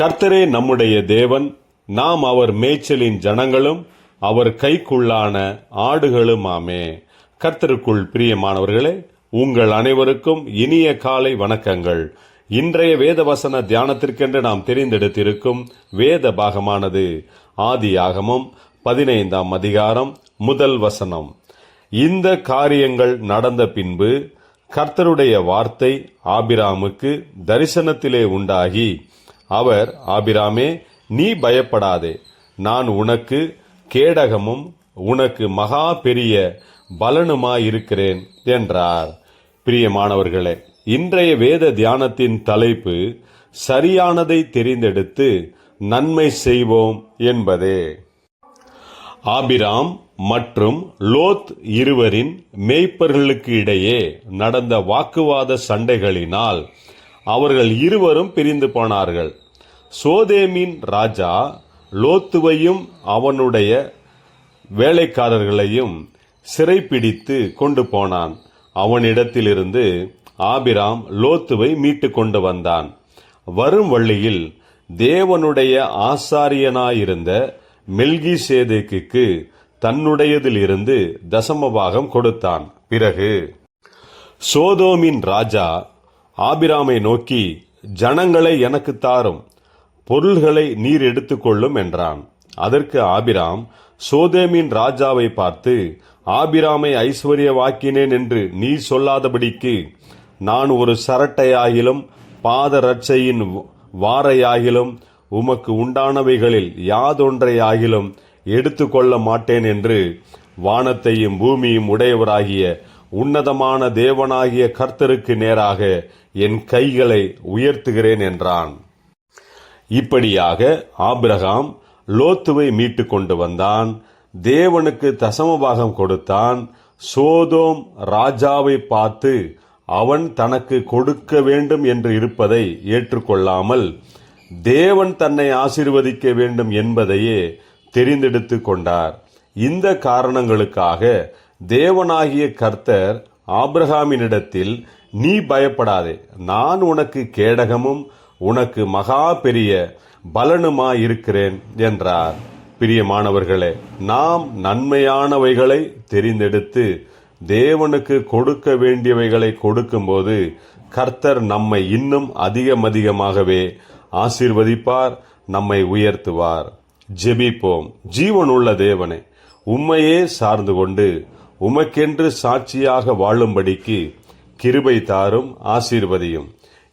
கர்த்தரே நம்முடைய தேவன் நாம் அவர் மேய்ச்சலின் ஜனங்களும் அவர் கைக்குள்ளான ஆடுகளுமாமே கர்த்தருக்குள் பிரியமானவர்களே உங்கள் அனைவருக்கும் இனிய காலை வணக்கங்கள். இன்றைய வேத வசன தியானத்திற்கென்று நாம் தெரிந்தெடுத்திருக்கும் வேத பாகமானது ஆதி ஆதியாகமம் பதினைந்தாம் அதிகாரம் முதல் வசனம். இந்த காரியங்கள் நடந்த பின்பு கர்த்தருடைய வார்த்தை ஆபிராமுக்கு தரிசனத்திலே உண்டாகி அவர் ஆபிராமே நீ பயப்படாதே. நான் உனக்கு கேடகமும் உனக்கு மகா பெரிய பலனுமாயிருக்கிறேன் என்றார். பிரியமானவர்களே இன்றைய வேத தியானத்தின் தலைப்பு சரியானதை தெரிந்தெடுத்து நன்மை செய்வோம் என்பதே. ஆபிராம் மற்றும் லோத் இருவரின் மேய்ப்பர்களுக்கு இடையே நடந்த வாக்குவாத சண்டைகளினால் அவர்கள் இருவரும் பிரிந்து போனார்கள். சோதேமின் ராஜா லோத்துவையும் அவனுடைய வேலைக்காரர்களையும் சிறைப்பிடித்து கொண்டு போனான். அவனிடத்திலிருந்து ஆபிராம் லோத்துவை மீட்டு கொண்டு வந்தான். வரும் வழியில் தேவனுடைய ஆசாரியனாயிருந்த மெல்கி சேதேக்கு தன்னுடையதிலிருந்து தசமபாகம் கொடுத்தான். பிறகு சோதோமின் ராஜா ஆபிராமை நோக்கி ஜனங்களை எனக்கு தாரும். பொருள்களை நீர் எடுத்துக்கொள்ளும் என்றான். அதற்கு ஆபிராம் சோதேமின் ராஜாவை பார்த்து ஆபிராமை ஐஸ்வர்யவாக்கினேன் என்று நீ சொல்லாதபடிக்கு நான் ஒரு சரட்டையாகிலும் பாதரட்சையின் வாரையாகிலும் உமக்கு உண்டானவைகளில் யாதொன்றையாகிலும் எடுத்துக்கொள்ள மாட்டேன் என்று வானத்தையும் பூமியும் உடையவராகிய உன்னதமான தேவனாகிய கர்த்தருக்கு நேராக என் கைகளை உயர்த்துகிறேன் என்றான். இப்படியாக ஆபிரகாம் லோத்துவை மீட்டு கொண்டு வந்தான். தேவனுக்கு தசமபாகம் கொடுத்தான். சோதோம் ராஜாவை பார்த்து அவன் தனக்கு கொடுக்க வேண்டும் என்று இருப்பதை ஏற்றுக்கொள்ளாமல் தேவன் தன்னை ஆசிர்வதிக்க வேண்டும் என்பதையே தெரிந்தெடுத்து கொண்டார். இந்த காரணங்களுக்காக தேவனாகிய கர்த்தர் ஆபிரகாமினிடத்தில் நீ பயப்படாதே. நான் உனக்கு கேடகமும் உனக்கு மகா பெரிய பலனுமாயிருக்கிறேன் என்றார். பிரியமானவர்களே நாம் நன்மையானவைகளை தெரிந்தெடுத்து தேவனுக்கு கொடுக்க வேண்டியவைகளை கொடுக்கும்போது கர்த்தர் நம்மை இன்னும் அதிகம் அதிகமாகவே ஆசீர்வதிப்பார் நம்மை உயர்த்துவார். ஜெபிப்போம். ஜீவனுள்ள தேவனே உம்மையே சார்ந்து கொண்டு உமக்கென்று சாட்சியாக வாழும்படிக்கு கிருபை தாரும் ஆசீர்வதியும்.